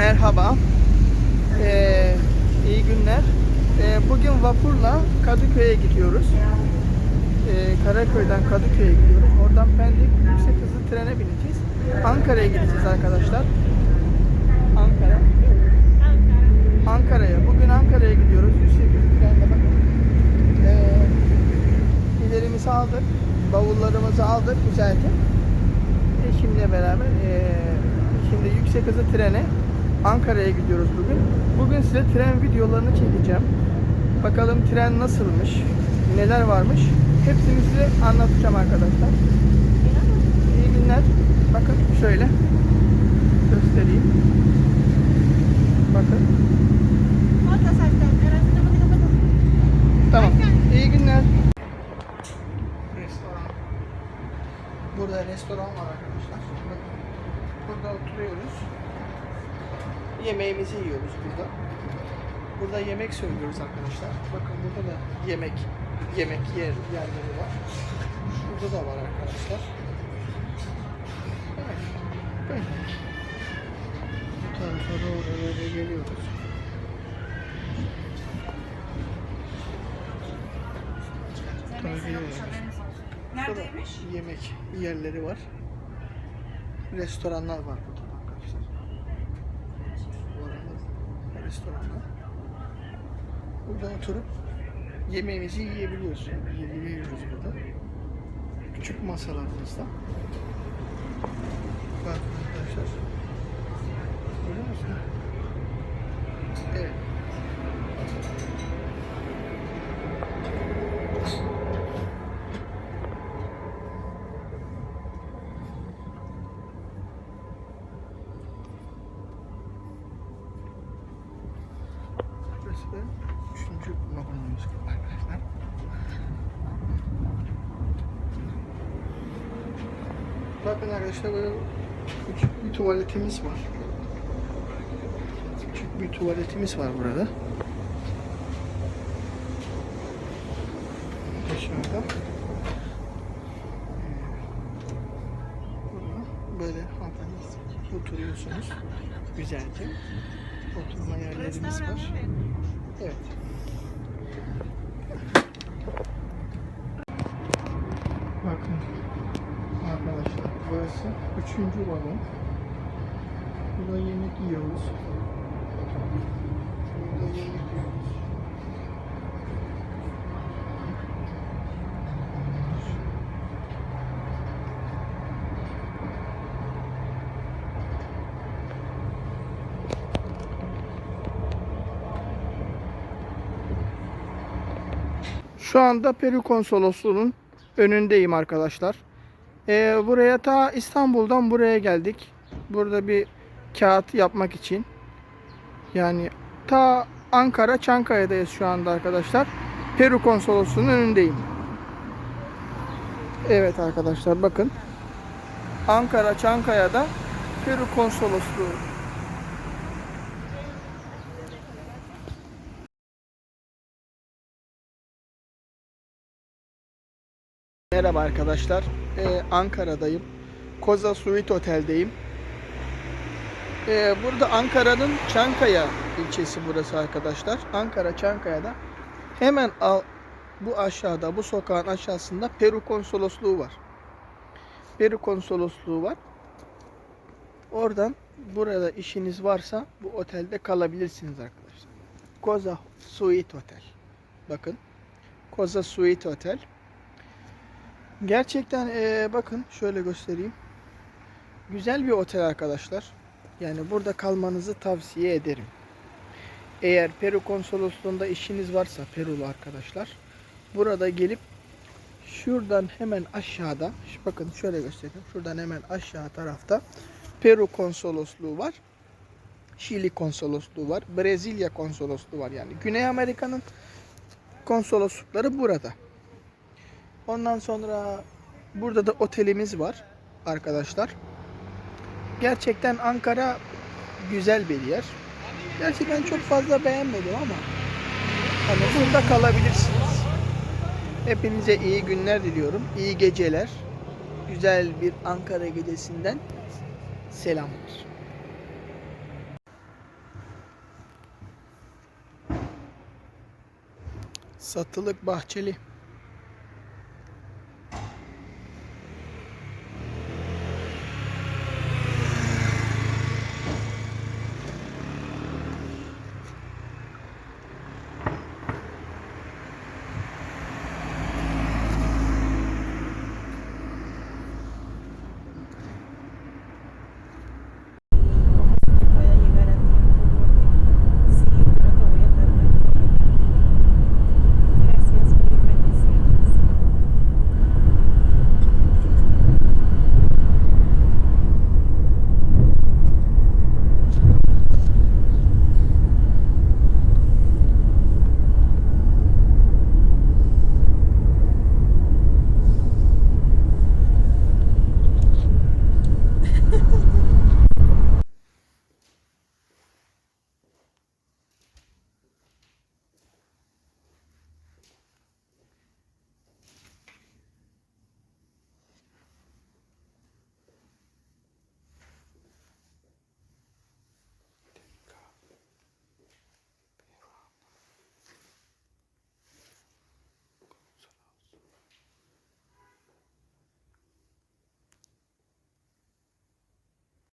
merhaba. Ee, iyi günler. Ee, bugün vapurla Kadıköy'e gidiyoruz. Ee, Karaköy'den Kadıköy'e gidiyoruz. Oradan Pendik yüksek hızlı trene bineceğiz. Ankara'ya gideceğiz arkadaşlar. Ankara. Ankara'ya. Bugün Ankara'ya gidiyoruz. Yüksek hızlı trenle bakın. Ee, ilerimizi aldık. Bavullarımızı aldık güzelce. Eşimle beraber eee, şimdi yüksek hızlı trene Ankara'ya gidiyoruz bugün. Bugün size tren videolarını çekeceğim. Bakalım tren nasılmış, neler varmış. Hepsini size anlatacağım arkadaşlar. İyi günler. Bakın şöyle göstereyim. Bakın. Tamam. İyi günler. Restoran. Burada restoran var arkadaşlar. Burada oturuyoruz. Yemeğimizi yiyoruz burada. Burada yemek söylüyoruz arkadaşlar. Bakın burada da yemek yemek yer yerleri var. Burada da var arkadaşlar. Evet. Böyle. Bu tarafa doğru böyle geliyoruz. Tabii. Neredeymiş? Yemek yerleri var. Restoranlar var burada arkadaşlar. Bu arada restoranlar. Burada oturup yemeğimizi yiyebiliyoruz. Yiyebiliyoruz burada. Küçük masalarımızda. Bakın arkadaşlar. Görüyor musunuz? Evet. Da üçüncü vagonumuz arkadaşlar. Bakın arkadaşlar böyle küçük bir tuvaletimiz var. Küçük bir tuvaletimiz var burada. Dışarıda. Böyle hanımefendi oturuyorsunuz güzelce. Oturma yerlerimiz var. Evet. Bakın arkadaşlar burası üçüncü vagon. Burada yemek yiyoruz. Burada yemek yiyoruz. Şu anda Peru konsolosluğunun önündeyim arkadaşlar. Ee, buraya ta İstanbul'dan buraya geldik. Burada bir kağıt yapmak için. Yani ta Ankara Çankaya'dayız şu anda arkadaşlar. Peru konsolosluğunun önündeyim. Evet arkadaşlar bakın. Ankara Çankaya'da Peru konsolosluğu. Merhaba arkadaşlar. Ee, Ankara'dayım. Koza Suite Otel'deyim. Ee, burada Ankara'nın Çankaya ilçesi burası arkadaşlar. Ankara Çankaya'da hemen al, bu aşağıda bu sokağın aşağısında Peru konsolosluğu var. Peru konsolosluğu var. Oradan burada işiniz varsa bu otelde kalabilirsiniz arkadaşlar. Koza Suite Otel. Bakın. Koza Suite Otel. Gerçekten eee, bakın şöyle göstereyim. Güzel bir otel arkadaşlar. Yani burada kalmanızı tavsiye ederim. Eğer Peru konsolosluğunda işiniz varsa Perulu arkadaşlar. Burada gelip şuradan hemen aşağıda bakın şöyle göstereyim. Şuradan hemen aşağı tarafta Peru konsolosluğu var. Şili konsolosluğu var. Brezilya konsolosluğu var. Yani Güney Amerika'nın konsoloslukları burada. Ondan sonra burada da otelimiz var arkadaşlar. Gerçekten Ankara güzel bir yer. Gerçi ben çok fazla beğenmedim ama hani burada kalabilirsiniz. Hepinize iyi günler diliyorum. İyi geceler. Güzel bir Ankara gecesinden selamlar. Satılık Bahçeli